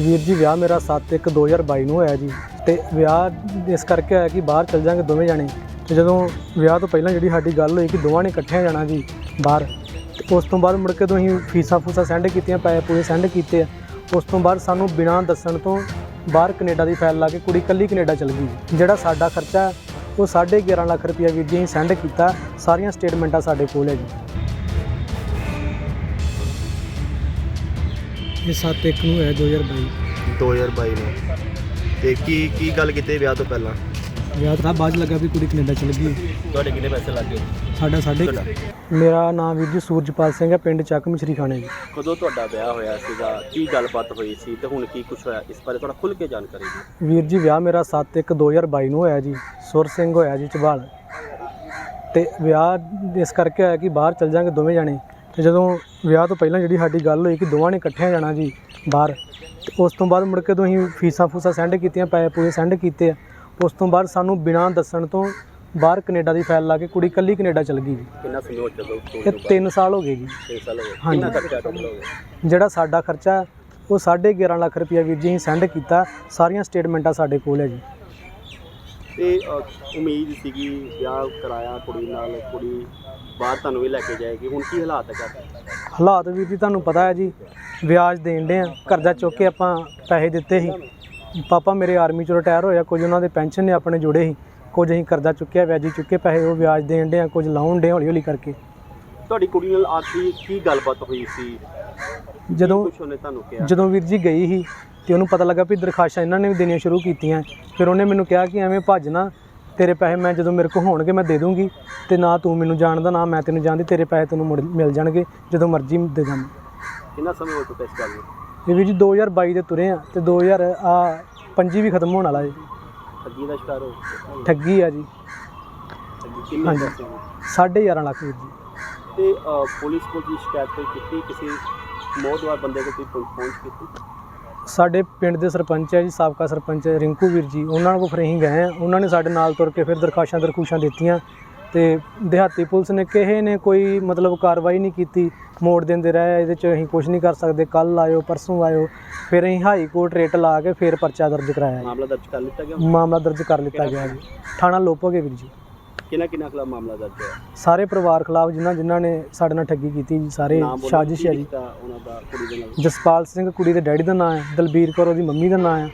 ਵੀਰ ਜੀ ਵਿਆਹ ਮੇਰਾ 7/1/2022 ਨੂੰ ਹੋਇਆ ਜੀ ਤੇ ਵਿਆਹ ਇਸ ਕਰਕੇ ਹੋਇਆ ਕਿ ਬਾਹਰ ਚੱਲ ਜਾਾਂਗੇ ਦੋਵੇਂ ਜਾਣੇ। ਤੇ ਜਦੋਂ ਵਿਆਹ ਤੋਂ ਪਹਿਲਾਂ ਜਿਹੜੀ ਸਾਡੀ ਗੱਲ ਹੋਈ ਕਿ ਦੋਵਾਂ ਨੇ ਇਕੱਠਿਆਂ ਜਾਣਾ ਜੀ ਬਾਹਰ ਤੇ ਉਸ ਤੋਂ ਬਾਅਦ ਮੁੜ ਕੇ ਤੋਂ ਅਸੀਂ ਫੀਸਾਂ ਫੂਸਾਂ ਸੈਂਡ ਕੀਤੀਆਂ ਪੈਸੇ ਪੂਰੇ ਸੈਂਡ ਕੀਤੇ ਆ ਉਸ ਤੋਂ ਬਾਅਦ ਸਾਨੂੰ ਬਿਨਾਂ ਦੱਸਣ ਤੋਂ ਬਾਹਰ ਕੈਨੇਡਾ ਦੀ ਫਾਈਲ ਲਾ ਕੇ ਕੁੜੀ ਕੱਲੀ ਕੈਨੇਡਾ ਚਲ ਗਈ ਜਿਹੜਾ ਸਾਡਾ ਖਰਚਾ ਹੈ, ਉਹ 11.5 ਲੱਖ ਰੁਪਇਆ ਵੀਰ ਜੀ ਅਸੀਂ ਸੈਂਡ ਕੀਤਾ ਸਾਰੀਆਂ ਸਟੇਟਮੈਂਟਾਂ ਸਾਡੇ ਕੋਲ ਹੈ ਜੀ। ਇਹ 7/1 ਨੂੰ ਹੈ 2022 2022 ਨੂੰ। ਤੇ ਕੀ ਕੀ ਗੱਲ ਕੀਤੀ ਵਿਆਹ ਤੋਂ ਪਹਿਲਾਂ? ਵਿਆਹ ਤੋਂ ਬਾਅਦ 'ਚ ਲੱਗਾ ਵੀ ਕੁੜੀ ਕੈਨੇਡਾ ਚਲ ਗਈ। ਤੁਹਾਡੇ ਕਿੰਨੇ ਪੈਸੇ ਲੱਗੇ ਸਾਡਾ ਸਾਡੇ ਮੇਰਾ ਨਾਮ ਵੀਰ ਜੀ ਸੂਰਜਪਾਲ ਸਿੰਘ ਹੈ ਪਿੰਡ ਚੱਕ ਮਛਰੀ ਖਾਣੇ ਜੀ। ਕਦੋਂ ਤੁਹਾਡਾ ਵਿਆਹ ਹੋਇਆ ਸੀਗਾ? ਕੀ ਗੱਲਬਾਤ ਹੋਈ ਸੀ ਤੇ ਹੁਣ ਕੀ ਕੁਝ ਹੋਇਆ? ਇਸ ਬਾਰੇ ਥੋੜਾ ਖੁੱਲ ਕੇ ਜਾਣਕਾਰੀ ਦਿਓ। ਵੀਰ ਜੀ ਵਿਆਹ ਮੇਰਾ 7/1/2022 ਨੂੰ ਹੋਇਆ ਜੀ। ਸੁਰ ਸਿੰਘ ਹੋਇਆ ਜੀ ਝਬਾਲ ਤੇ ਵਿਆਹ ਇਸ ਕਰਕੇ ਹੋਇਆ ਕਿ ਬਾਹਰ ਚੱਲ ਜਾਾਂਗੇ ਦੋਵੇਂ ਜਾਣੇ। ਤੇ ਜਦੋਂ ਵਿਆਹ ਤੋਂ ਪਹਿਲਾਂ ਜਿਹੜੀ ਸਾਡੀ ਗੱਲ ਹੋਈ ਕਿ ਦੋਵਾਂ ਨੇ ਇਕੱਠਿਆਂ ਜਾਣਾ ਜੀ ਬਾਹਰ ਤੇ ਉਸ ਤੋਂ ਬਾਅਦ ਮੁੜ ਕੇ ਤੋਂ ਅਸੀਂ ਫੀਸਾਂ ਫੂਸਾਂ ਸੈਂਡ ਕੀਤੀਆਂ ਪੈਸੇ ਪੂਰੇ ਸੈਂਡ ਕੀਤੇ ਆ। ਉਸ ਤੋਂ ਬਾਅਦ ਸਾਨੂੰ ਬਿਨਾਂ ਦੱਸਣ ਤੋਂ ਬਾਹਰ ਕੈਨੇਡਾ ਦੀ ਫਾਈਲ ਲਾ ਕੇ ਕੁੜੀ ਕੱਲੀ ਕੈਨੇਡਾ ਚਲ ਗਈ ਜੀ। ਕਿੰਨਾ ਸਮੇਂ ਹੋ ਚੱਲੋ ਇਹ 3 ਸਾਲ ਹੋ ਗਏ ਜੀ। 6 ਸਾਲ ਹੋ ਗਏ। ਹਾਂਜੀ। ਕਿੰਨਾ ਖਰਚਾ ਟੋਟਲ ਹੋ ਗਿਆ? ਜਿਹੜਾ ਸਾਡਾ ਖਰਚਾ ਉਹ 11.5 ਲੱਖ ਰੁਪਇਆ ਵੀਰ ਜੀ ਅਸੀਂ ਸੈਂਡ ਕੀਤਾ। ਸਾਰੀਆਂ ਸਟੇਟਮੈਂਟਾਂ ਸਾਡੇ ਕੋਲ ਹੈ ਜੀ। ਤੇ ਉਮੀਦ ਸੀਗੀ ਵਿਆਹ ਕਰਾਇਆ ਕੁੜੀ ਨਾਲ ਕੁੜੀ ਬਾਹਰ ਤੁਹਾਨੂੰ ਵੀ ਲੈ ਕੇ ਜਾਏਗੀ। ਹੁਣ ਕੀ ਹਾਲਾਤ ਹੈ ਘਰ ਹਾਲਾਤ ਵੀਰ ਜੀ ਤੁਹਾਨੂੰ ਪਤਾ ਹੈ ਜੀ ਵਿਆਜ ਦੇਣ ਦੇ ਆ। ਕਰਜ਼ਾ ਚੁੱਕ ਕੇ ਆਪਾਂ ਪੈਸੇ ਦਿੱਤੇ ਸੀ। ਪਾਪਾ ਮੇਰੇ ਆਰਮੀ ਚੋਂ ਰਿਟਾਇਰ ਹੋਇਆ ਕੁਝ ਉਹਨਾਂ ਦੇ ਪੈਨਸ਼ਨ ਨੇ ਆਪਣੇ ਜੋੜੇ ਸੀ। ਕੁਝ ਅਸੀਂ ਕਰਜ਼ਾ ਚੁੱਕਿਆ ਵਿਆਜੀ ਚੁੱਕੇ ਪੈਸੇ ਉਹ ਵਿਆਜ ਦੇਣ ਦੇ ਆ ਕੁਝ ਲਾਉਣ ਦੇ ਹੌਲੀ ਹੌਲੀ ਕਰਕੇ। ਤੁਹਾਡੀ ਕੁੜੀ ਨਾਲ ਆਖਰੀ ਕੀ ਗੱਲਬਾਤ ਹੋਈ ਸੀ? ਜਦੋਂ ਕੁਝ ਉਹਨੇ ਤੁਹਾਨੂੰ ਕਿਹਾ? ਜਦੋਂ ਵੀਰ ਜੀ ਗਈ ਸੀ ਤੇ ਉਹਨੂੰ ਪਤਾ ਲੱਗਾ ਵੀ ਦਰਖਾਸ਼ਾਂ ਇਹਨਾਂ ਨੇ ਵੀ ਦੇਣੀਆਂ ਸ਼ੁਰੂ ਕੀਤੀਆਂ। ਫਿਰ ਉਹਨੇ ਮੈਨੂੰ ਕਿਹਾ ਕਿ ਐਵੇਂ ਭੱਜ ਨਾ ਤੇਰੇ ਪੈਸੇ ਮੈਂ ਜਦੋਂ ਮੇਰੇ ਕੋਲ ਹੋਣਗੇ ਮੈਂ ਦੇ ਦੂੰਗੀ ਤੇ ਨਾ ਤੂੰ ਮੈਨੂੰ ਜਾਣਦਾ ਨਾ ਮੈਂ ਤੈਨੂੰ ਜਾਣਦੀ ਤੇਰੇ ਪੈਸੇ ਤੈਨੂੰ ਮੁੜ ਮਿਲ ਜਾਣਗੇ ਜਦੋਂ ਮਰਜ਼ੀ ਦੇ ਦਾਂ ਕਿੰਨਾ ਸਮੇਂ ਹੋ ਚੁੱਕਾ ਇਸ ਗੱਲ ਨੂੰ? ਇਹ ਵੀ ਜੀ 2022 ਦੇ ਤੁਰੇ ਆ ਤੇ 2000 ਆ 25 ਵੀ ਖਤਮ ਹੋਣ ਵਾਲਾ ਜੀ। ਠੱਗੀ ਦਾ ਸ਼ਿਕਾਰ ਹੋ ਠੱਗੀ ਆ ਜੀ। ਠੱਗੀ ਕਿੰਨੇ ਹਾਂਜੀ। ਪੈਸੇ ਹੋਏ? 11.5 ਲੱਖ ਵੀਰ ਜੀ। ਤੇ ਅ, ਪੁਲਿਸ ਕੋਲ ਦੀ ਸ਼ਿਕਾਇਤ ਕੋਈ ਕੀਤੀ? ਕਿਸੇ ਮੋਹਦਵਾਰ ਬੰਦੇ ਕੋਲ ਕੋਈ ਪਹੁੰ- ਪਹੁੰਚ ਕੀਤੀ? ਸਾਡੇ ਪਿੰਡ ਦੇ ਸਰਪੰਚ ਹੈ ਜੀ ਸਾਬਕਾ ਸਰਪੰਚ ਰਿੰਕੂ ਵੀਰ ਜੀ ਉਹਨਾਂ ਕੋਲ ਫਿਰ ਅਸੀਂ ਗਏ ਆ ਉਹਨਾਂ ਨੇ ਸਾਡੇ ਨਾਲ ਤੁਰ ਕੇ ਫਿਰ ਦਰਖਾਸ਼ਾਂ ਦਰਖੂਸ਼ਾਂ ਦਿੱਤੀਆਂ ਤੇ ਦਿਹਾਤੀ ਪੁਲਿਸ ਨੇ ਕਿਸੇ ਨੇ ਕੋਈ ਮਤਲਬ ਕਾਰਵਾਈ ਨਹੀਂ ਕੀਤੀ। ਮੋੜ ਦਿੰਦੇ ਰਹੇ ਇਹਦੇ ਚ ਅਸੀਂ ਕੁਝ ਨਹੀਂ ਕਰ ਸਕਦੇ। ਕੱਲ ਆਇਓ ਪਰਸੋਂ ਆਇਓ ਫਿਰ ਅਸੀਂ ਹਾਈ ਕੋਰਟ ਰੇਟ ਲਾ ਕੇ ਫਿਰ ਪਰਚਾ ਦਰਜ ਕਰਾਇਆ ਮਾਮਲਾ ਦਰਜ ਕਰ ਲਿੱਤਾ ਗਿਆ ਮਾਮਲਾ ਦਰਜ ਕਰ ਲਿੱਤਾ ਗਿਆ ਜੀ। ਥਾਣਾ ਲੋਪੋਗੇ ਵੀਰ ਜੀ। ਕਿਹਨਾਂ ਕਿਹਨਾਂ ਖਿਲਾਫ ਮਾਮਲਾ ਦਰਜ ਹੋਇਆ? ਸਾਰੇ ਪਰਿਵਾਰ ਖਿਲਾਫ ਜਿਨ੍ਹਾਂ ਜਿਨ੍ਹਾਂ ਨੇ ਸਾਡੇ ਨਾਲ ਠੱਗੀ ਕੀਤੀ ਜੀ ਸਾਰੇ ਨਾਮ ਬੋਲੋ, ਸਾਜ਼ਿਸ਼ ਹੈ ਕੀ ਜੀ। ਰਿਸ਼ਤਾ ਉਹਨਾਂ ਦਾ ਕੁੜੀ ਦੇ ਨਾਲ? ਜਸਪਾਲ ਸਿੰਘ ਕੁੜੀ ਦੇ ਡੈਡੀ ਦਾ ਨਾਮ ਹੈ ਦਲਬੀਰ ਕੌਰ ਉਹਦੀ ਮੰਮੀ ਦਾ ਨਾਮ ਹੈ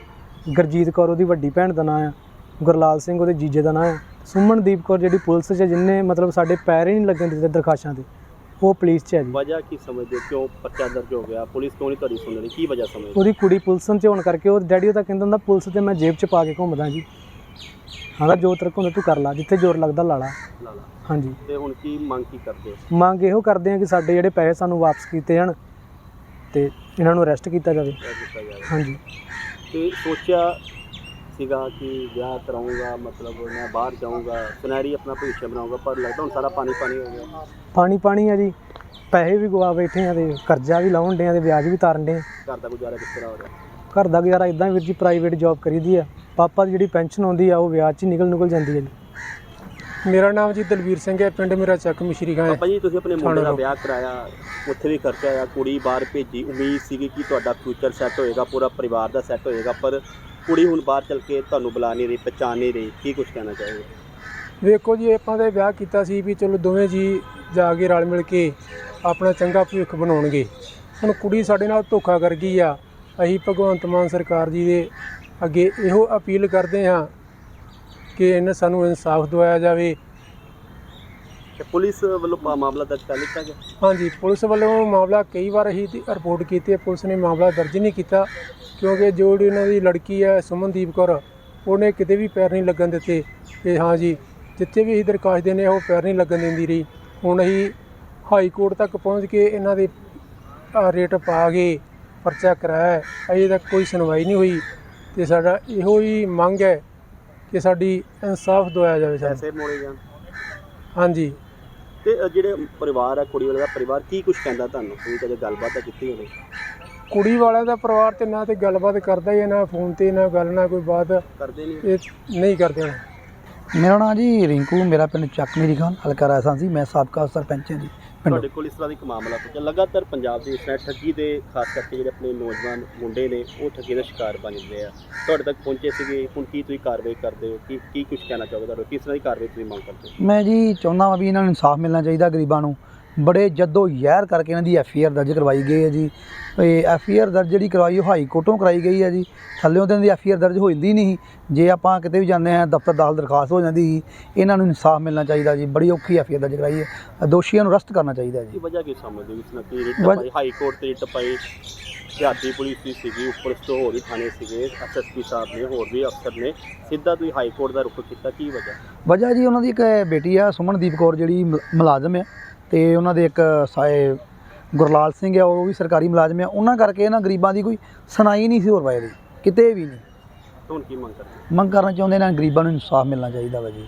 ਗੁਰਜੀਤ ਕੌਰ ਉਹਦੀ ਵੱਡੀ ਭੈਣ ਦਾ ਨਾਮ ਹੈ ਗੁਰਲਾਲ ਸਿੰਘ ਉਹਦੇ ਜੀਜੇ ਦਾ ਨਾਮ ਹੈ ਸੁਮਨਦੀਪ ਕੌਰ ਜਿਹੜੀ ਪੁਲਿਸ 'ਚ ਹੈ, ਜਿਹਨੇ ਮਤਲਬ ਸਾਡੇ ਪੈਰ ਹੀ ਨਹੀਂ ਲੱਗਣ ਦਿੱਤੇ ਦਰਖਾਸ਼ਾਂ ਤੇ ਉਹ ਪੁਲਿਸ 'ਚ ਹੈ ਜੀ। ਵਜ੍ਹਾ ਕੀ ਸਮਝਦੇ ਹੋ? ਕਿਉਂ ਪਰਚਾ ਦਰਜ ਹੋ ਗਿਆ? ਪੁਲਿਸ ਕਿਉਂ ਨਹੀਂ ਤੁਹਾਡੀ ਸੁਣ ਰਹੀ ਕੀ ਵਜ੍ਹਾ ਸਮਝਦੇ ਉਹਦੀ ਕੁੜੀ ਪੁਲਿਸ 'ਚ ਹੋਣ ਕਰਕੇ ਉਹ ਡੈਡੀ ਉਹਦਾ ਕਹਿੰਦਾ ਹੁੰਦਾ ਪੁਲਿਸ ਤੇ ਮੈਂ ਜੇਬ 'ਚ ਪਾ ਕੇ ਘੁੰਮਦਾ ਜੀ। ਹਾਂ ਜੋ ਤੇਰੇ ਕੋਲ ਹੁੰਦਾ ਤੂੰ ਕਰ ਲਾ ਜਿੱਥੇ ਜ਼ੋਰ ਲੱਗਦਾ ਲਾ ਲਾ। ਲਾਲਾ ਹਾਂਜੀ। ਤੇ ਹੁਣ ਕੀ ਮੰਗ ਕੀ ਕਰਦੇ ਹੋ? ਮੰਗ ਇਹੋ ਕਰਦੇ ਆ ਕਿ ਸਾਡੇ ਜਿਹੜੇ ਪੈਸੇ ਸਾਨੂੰ ਵਾਪਸ ਕੀਤੇ ਜਾਣ ਤੇ ਇਹਨਾਂ ਨੂੰ ਅਰੈਸਟ ਕੀਤਾ ਜਾਵੇ। ਕਿਆ ਕੀਤਾ ਜਾਵੇ। ਹਾਂਜੀ। ਤੇ ਸੋਚਿਆ ਸੀਗਾ ਕਿ ਵਿਆਹ ਕਰਾਉਂਗਾ ਮਤਲਬ ਮੈਂ ਬਾਹਰ ਜਾਊਂਗਾ ਸੁਨਹਿਰੀ ਆਪਣਾ ਭਵਿੱਖ ਬਣਾਉਂਗਾ ਪਰ ਲੱਗਦਾ ਹੁਣ ਸਾਰਾ ਪਾਣੀ ਪਾਣੀ ਹੋ ਗਿਆ। ਪਾਣੀ ਪਾਣੀ ਆ ਜੀ। ਪੈਸੇ ਵੀ ਗਵਾ ਬੈਠੇ ਆ ਤੇ ਕਰਜ਼ਾ ਵੀ ਲਾਉਣ ਡੇ ਆ ਤੇ ਵਿਆਜ ਵੀ ਤਾਰਨ ਡੇ ਆ। ਘਰ ਦਾ ਗੁਜ਼ਾਰਾ ਕਿਸ ਤਰ੍ਹਾਂ ਹੋ ਰਿਹਾ? ਘਰ ਦਾ ਗੁਜ਼ਾਰਾ ਇਦਾਂ ਵੀਰ ਜੀ ਪ੍ਰਾਈਵੇਟ ਜੌਬ ਕਰੀਦੀ ਆ। ਪਾਪਾ ਦੀ ਜਿਹੜੀ ਪੈਨਸ਼ਨ ਆਉਂਦੀ ਆ ਉਹ ਵਿਆਜ 'ਚ ਹੀ ਨਿਕਲ ਨਿਕਲ ਜਾਂਦੀ ਹੈ ਜੀ। ਮੇਰਾ ਨਾਮ ਜੀ ਦਲਵੀਰ ਸਿੰਘ ਹੈ ਪਿੰਡ ਮੇਰਾ ਚੱਕ ਮਿਸ਼ਰੀ ਗਾਂ ਪਾਪਾ ਜੀ ਤੁਸੀਂ ਆਪਣੇ ਮੁੰਡੇ ਦਾ ਵਿਆਹ ਕਰਾਇਆ ਉੱਥੇ ਵੀ ਖਰਚਾ ਆਇਆ ਕੁੜੀ ਬਾਹਰ ਭੇਜੀ ਉਮੀਦ ਸੀਗੀ ਕਿ ਤੁਹਾਡਾ ਫਿਊਚਰ ਸੈੱਟ ਹੋਏਗਾ ਪੂਰਾ ਪਰਿਵਾਰ ਦਾ ਸੈੱਟ ਹੋਏਗਾ ਪਰ ਕੁੜੀ ਹੁਣ ਬਾਹਰ ਚਲ ਕੇ ਤੁਹਾਨੂੰ ਬੁਲਾ ਨਹੀਂ ਰਹੀ ਪਛਾਣ ਨਹੀਂ ਰਹੀ ਕੀ ਕੁਝ ਕਹਿਣਾ ਚਾਹੋਗੇ? ਵੇਖੋ ਜੀ ਆਪਾਂ ਤਾਂ ਵਿਆਹ ਕੀਤਾ ਸੀ ਵੀ ਚਲੋ ਦੋਵੇਂ ਜੀ ਜਾ ਕੇ ਰਲ ਮਿਲ ਕੇ ਆਪਣਾ ਚੰਗਾ ਭਵਿੱਖ ਬਣਾਉਣਗੇ। ਹੁਣ ਕੁੜੀ ਸਾਡੇ ਨਾਲ ਧੋਖਾ ਕਰ ਗਈ ਆ ਅਸੀਂ ਭਗਵੰਤ ਮਾਨ ਸਰਕਾਰ ਜੀ ਦੇ ਅੱਗੇ ਇਹੋ ਅਪੀਲ ਕਰਦੇ ਹਾਂ ਕਿ ਇਹਨਾਂ ਸਾਨੂੰ ਇਨਸਾਫ ਦਿਵਾਇਆ ਜਾਵੇ। ਤੇ ਪੁਲਿਸ ਵੱਲੋਂ ਪਾ- ਮਾਮਲਾ ਦਰਜ ਕਰ ਲਿੱਤਾ ਗਿਆ? ਹਾਂਜੀ ਪੁਲਿਸ ਵੱਲੋਂ ਮਾਮਲਾ ਕਈ ਵਾਰ ਦੀ ਰਿਪੋਰਟ ਕੀਤੀ ਹੈ। ਪੁਲਿਸ ਨੇ ਮਾਮਲਾ ਦਰਜ ਨਹੀਂ ਕੀਤਾ ਕਿਉਂਕਿ ਜੋ ਜਿਹੜੀ ਉਹਨਾਂ ਦੀ ਲੜਕੀ ਹੈ ਸੁਮਨਦੀਪ ਕੌਰ ਉਹਨੇ ਕਿਤੇ ਵੀ ਪੈਰ ਨਹੀਂ ਲੱਗਣ ਦਿੱਤੇ। ਤੇ ਹਾਂ ਜੀ ਜਿੱਥੇ ਵੀ ਅਸੀਂ ਦਰਖਾਸਤ ਦਿੰਦੇ ਹਾਂ ਉਹ ਪੈਰ ਨਹੀਂ ਲੱਗਣ ਦਿੰਦੀ ਰਹੀ। ਹੁਣ ਅਸੀਂ ਹਾਈ ਕੋਰਟ ਤੱਕ ਪਹੁੰਚ ਕੇ ਇਹਨਾਂ ਦੇ ਰੇਟ ਪਾ ਕੇ ਪਰਚਾ ਕਰਾਇਆ ਹੈ। ਅਜੇ ਤੱਕ ਕੋਈ ਸੁਣਵਾਈ ਨਹੀਂ ਹੋਈ। ਤੇ ਸਾਡਾ ਇਹੋ ਹੀ ਮੰਗ ਹੈ ਕਿ ਸਾਡੀ ਇਨਸਾਫ ਦਿਵਾਇਆ ਜਾਵੇ ਸਾਨੂੰ। ਪੈਸੇ ਮੋੜੇ ਜਾਣ। ਹਾਂਜੀ। ਤੇ ਅ, ਜਿਹੜੇ ਪਰਿਵਾਰ ਹੈ ਕੁੜੀ ਵਾਲੇ ਦਾ ਪਰਿਵਾਰ ਕੀ ਕੁਝ ਕਹਿੰਦਾ ਤੁਹਾਨੂੰ? ਤੁਸੀਂ ਕਦੇ ਗੱਲਬਾਤ ਤਾਂ ਕੀਤੀ ਹੋਵੇ। ਕੁੜੀ ਵਾਲਿਆਂ ਦਾ ਪਰਿਵਾਰ ਤੇ ਨਾ ਤੇ ਗੱਲਬਾਤ ਕਰਦਾ ਹੀ ਹੈ, ਨਾ ਫੋਨ ਤੇ ਨਾ ਗੱਲ ਨਾ ਕੋਈ ਬਾਤ। ਕਰਦੇ ਨਹੀਂ। ਇਹ ਨਹੀਂ ਕਰਦੇ ਹੁਣ। ਮੇਰਾ ਨਾਮ ਜੀ ਰਿੰਕੂ ਮੇਰਾ ਪਿੰਡ ਚੱਕ ਮੇਰੀ ਖਾਨ ਹਲਕਾ ਰਾਜਸਥਾਨ ਸੀ ਮੈਂ ਸਾਬਕਾ ਸਰਪੰਚ ਹਾਂ ਜੀ। ਤੁਹਾਡੇ ਕੋਲ ਇਸ ਤਰ੍ਹਾਂ ਦਾ ਇੱਕ ਮਾਮਲਾ ਪੁੱਛਿਆ ਲਗਾਤਾਰ ਪੰਜਾਬ ਦੇ ਵਿੱਚ ਠੱਗੀ ਦੇ ਖਾਸ ਕਰਕੇ ਜਿਹੜੇ ਆਪਣੇ ਨੌਜਵਾਨ ਮੁੰਡੇ ਨੇ ਉਹ ਠੱਗੀ ਦਾ ਸ਼ਿਕਾਰ ਬਣ ਜਾਂਦੇ ਆ। ਤੁਹਾਡੇ ਤੱਕ ਪਹੁੰਚੇ ਸੀਗੇ ਹੁਣ ਕੀ ਤੁਸੀਂ ਕਾਰਵਾਈ ਕਰਦੇ ਹੋ? ਕੀ ਕੀ ਕੁਝ ਕਹਿਣਾ ਚਾਹੋਗੇ? ਤੁਹਾਡੇ ਕਿਸ ਤਰ੍ਹਾਂ ਦੀ ਕਾਰਵਾਈ ਤੁਸੀਂ ਮੰਗ ਕਰਦੇ ਹੋ? ਮੈਂ ਜੀ ਚਾਹੁੰਦਾ ਵਾਂ ਵੀ ਇਹਨਾਂ ਨੂੰ ਇਨਸਾਫ ਮਿਲਣਾ ਚਾਹੀਦਾ ਗਰੀਬਾਂ ਨੂੰ। ਬੜੇ ਜੱਦੋ ਯਹਿਰ ਕਰਕੇ ਇਹਨਾਂ ਦੀ ਐਫ ਆਈ ਆਰ ਦਰਜ ਕਰਵਾਈ ਗਈ ਹੈ ਜੀ। ਇਹ ਐਫ ਆਈ ਆਰ ਦਰਜ ਜਿਹੜੀ ਕਰਵਾਈ ਉਹ ਹਾਈ ਕੋਰਟੋਂ ਕਰਾਈ ਗਈ ਹੈ ਜੀ। ਥੱਲੇੋਂ ਤਾਂ ਦੀ ਐਫ ਆਈ ਆਰ ਦਰਜ ਹੋ ਜਾਂਦੀ ਨਹੀਂ ਜੇ ਆਪਾਂ ਕਿਤੇ ਵੀ ਜਾਂਦੇ ਹਾਂ ਦਫ਼ਤਰ ਦਾਖਲ ਦਰਖਾਸਤ ਹੋ ਜਾਂਦੀ ਸੀ ਇਹਨਾਂ ਨੂੰ ਇਨਸਾਫ ਮਿਲਣਾ ਚਾਹੀਦਾ ਜੀ। ਬੜੀ ਔਖੀ ਐਫ ਆਈ ਆਰ ਦਰਜ ਕਰਾਈ ਹੈ। ਦੋਸ਼ੀਆਂ ਨੂੰ ਅਰੈਸਟ ਕਰਨਾ ਚਾਹੀਦਾ ਕੀ ਜੀ ਵਜ੍ਹਾ ਕੀ ਸਮਝਦੇ ਹੋ ਇਸ ਨਾਲ? ਕੀ ਰਿਟ ਵਜ- ਪਾਈ? ਹਾਈ ਕੋਰਟ ਤੇ ਰਿਟ ਪਾਈ। ਸਿਆਸੀ ਪੁਲਿਸ ਵੀ ਸੀਗੀ ਉੱਪਰ ਤੋਂ ਹੋਰ ਵੀ ਥਾਣੇ ਸੀਗੇ। ਐਸਐਸਪੀ ਸਾਹਿਬ ਨੇ ਹੋਰ ਵੀ ਅਫਸਰ ਨੇ। ਸਿੱਧਾ ਤੁਸੀਂ ਹਾਈ ਕੋਰਟ ਦਾ ਰੁਖ ਕੀਤਾ ਕੀ ਵਜ੍ਹਾ? ਵਜ੍ਹਾ ਜੀ ਉਹਨਾਂ ਦੀ ਇੱਕ ਬੇਟੀ ਆ ਸੁਮਨਦੀਪ ਕੌਰ ਜਿਹੜੀ ਮੁਲਾਜ਼ਮ ਆ। ਤੇ ਉਹਨਾਂ ਦੇ ਇੱਕ ਸਾਏ ਗੁਰਲਾਲ ਸਿੰਘ ਆ ਉਹ ਵੀ ਸਰਕਾਰੀ ਮੁਲਾਜ਼ਮ ਆ। ਉਹਨਾਂ ਕਰਕੇ ਇਹਨਾਂ ਗਰੀਬਾਂ ਦੀ ਕੋਈ ਸੁਣਾਈ ਨਹੀਂ ਸੀ ਹੋਰ ਵਾਏ ਦੀ ਕਿਤੇ ਵੀ ਨਹੀਂ। ਹੁਣ ਕੀ ਮੰਗ ਕਰਦੇ? ਮੰਗ ਕਰਨਾ ਚਾਹੁੰਦੇ ਇਹਨਾਂ ਗਰੀਬਾਂ ਨੂੰ ਇਨਸਾਫ ਮਿਲਣਾ ਚਾਹੀਦਾ ਵਾ ਜੀ।